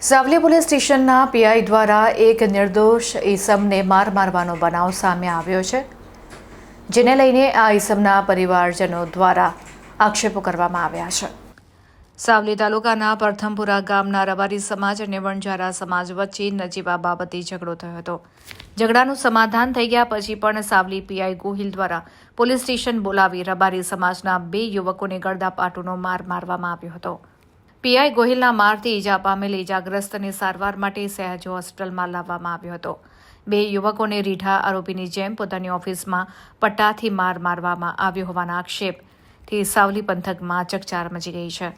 Savli police સ્ટેશનના PI દ્વારા એક નિર્દોષ ઈસમને માર મારવાનો બનાવ સામે આવ્યો છે, જેને લઈને આ ઈસમના પરિવારજનો દ્વારા આક્ષેપો કરવામાં આવ્યા છે. સાવલી તાલુકાના પ્રથમપુરા ગામના રબારી સમાજ અને વણઝારા સમાજ વચ્ચે નજીવા બાબતે ઝઘડો થયો હતો. ઝઘડાનું સમાધાન થઈ ગયા પછી પણ સાવલી પીઆઈ ગોહિલ દ્વારા પોલીસ સ્ટેશન બોલાવી રબારી સમાજના બે યુવકોને ગળદાપાટુનો માર મારવામાં આવ્યો હતો. પીઆઈ ગોહિલના મારથી ઈજા પામેલ ઈજાગ્રસ્તને સારવાર માટે સહેજ હોસ્પિટલમાં લાવવામાં આવ્યો હતો બે યુવકોને રીઢા આરોપીની જેમ પોતાની ઓફિસમાં પટ્ટાથી માર મારવામાં આવ્યો હોવાના આક્ષેપથી સાવલી પંથકમાં ચકચાર મચી ગઈ છે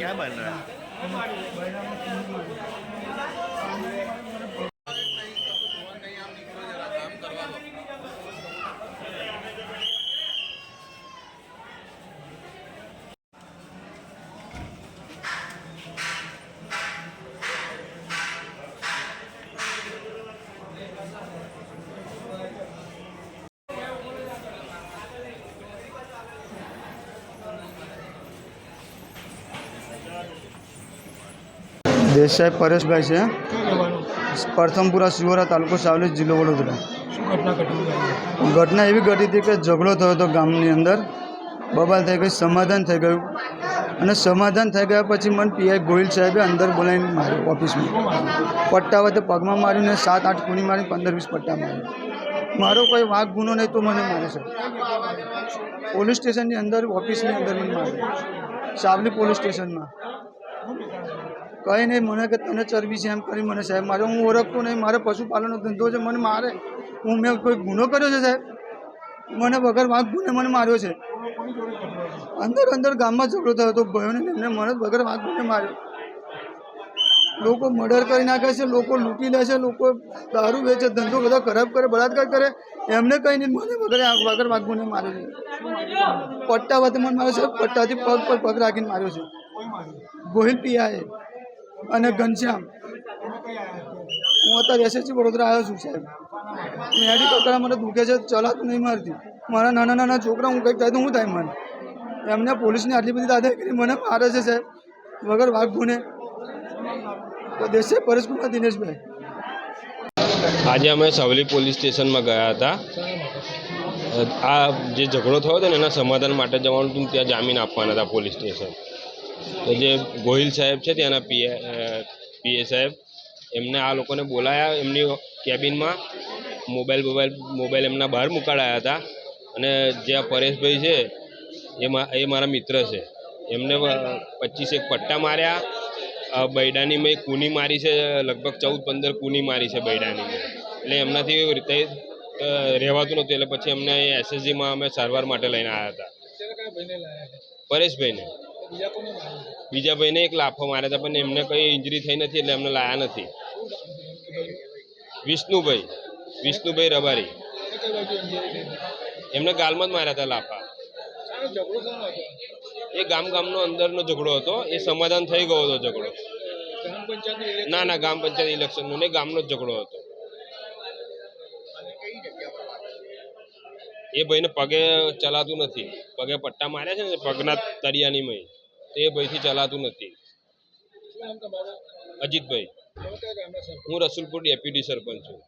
क्या बन रहा है દેસાઈ પરેશભાઈ છે. પ્રથમપુરા શિવરા તાલુકો સાવલી જિલ્લો વડોદરા. ઘટના એવી ઘટી હતી કે ઝઘડો થયો હતો ગામની અંદર. બબાલ થઈ ગઈ સમાધાન થઈ ગયું. અને સમાધાન થઈ ગયા પછી મને પીઆઈ ગોહિલ સાહેબે અંદર બોલાવીને માર્યો ઓફિસમાં. પટ્ટા વચ્ચે પગમાં માર્યું ને સાત આઠ ખૂણી મારી પંદર વીસ પટ્ટા માર્યા. મારો કોઈ વાઘ ગુનો નહીં તો મને મારે છે. પોલીસ સ્ટેશનની અંદર ઓફિસની અંદર મને માર્યો. સાવલી પોલીસ સ્ટેશનમાં. કંઈ નહીં, મને કે તને ચરબી છે એમ કરી મને સાહેબ મારે, હું ઓળખતો નહીં, મારે પશુપાલનનો ધંધો છે, મને મારે, હું મેં કોઈ ગુનો કર્યો છે સાહેબ? મને વગર વાત ગુને મને માર્યો છે. અંદર અંદર ગામમાં ઝઘડો થયો હતો ભયોને એમને મને વગર વાત ગુને માર્યો. લોકો મર્ડર કરી નાખે છે, લોકો લૂંટી લે છે, લોકો દારૂ વેચે ધંધો બધા ખરાબ કરે, બળાત્કાર કરે, એમને કંઈ નહીં, મને વગર વગર વાત ગુને માર્યો છે. પટ્ટા વખતે મને માર્યો છે, પટ્ટાથી પગ પર પગ રાખીને માર્યો છે. ગોહિલ પિયાએ અને ઘનશ્યામ. હું અત્યારે એસએસસી વડોદરા આવ્યો છું, સાહેબ. મેડિકલ કરા મને દુખે છે, ચલાતું નહીં મારતી. મારા નાના નાના છોકરા, હું કંઈક થાય તો હું થાય મને. એમને પોલીસની આટલી બધી દાદાગીરી મને મારે છે, સાહેબ. વગર વાઘ ગુને તો દેશે પરેશકુમાર દિનેશભાઈ. આજે અમે સવલી પોલીસ સ્ટેશનમાં ગયા હતા. આ જે ઝઘડો થયો હતો ને, એના સમાધાન માટે જવાનું હતું ત્યાં જામીન આપવાના હતા પોલીસ સ્ટેશન. તો જે ગોહિલ સાહેબ છે, ત્યાંના પીએ પીએ સાહેબ. એમને આ લોકોને બોલાયા, એમની કેબિનમાં મોબાઈલ મોબાઈલ મોબાઈલ એમના બહાર મુકાડાયા હતા. અને જે પરેશભાઈ છે, એ એ મારા મિત્ર છે. એમને પચીસ એક પટ્ટા માર્યા. બૈડાની મેં કૂની મારી છે, લગભગ ચૌદ, પંદર કૂની મારી છે બૈડાની એટલે એમનાથી રીતે રહેવાતું નહોતું. એટલે પછી અમને એસએસજીમાં અમે સારવાર માટે લઈને આવ્યા હતા. પરેશભાઈને. બીજા ભાઈને એક લાફો માર્યા હતા પણ એમને કંઈ ઇન્જરી થઈ નથી એટલે એમને લાયા નથી. વિષ્ણુભાઈ વિષ્ણુભાઈ રબારી. એમને ગાલમાં જ માર્યા હતા લાફા. એ ગામ ગામનો અંદરનો ઝઘડો હતો એ સમાધાન થઈ ગયો હતો ઝઘડો. ના ના ગામ પંચાયત ઇલેક્શનનો ને ગામનો જ ઝઘડો હતો. એ ભાઈને પગે ચલાતું નથી. પગે પટ્ટા માર્યા છે ને પગના તળિયાની મય. તો એ ભાઈથી ચલાતું નથી. અજીતભાઈ હું રસુલપુર ડેપ્યુટી સરપંચ છું.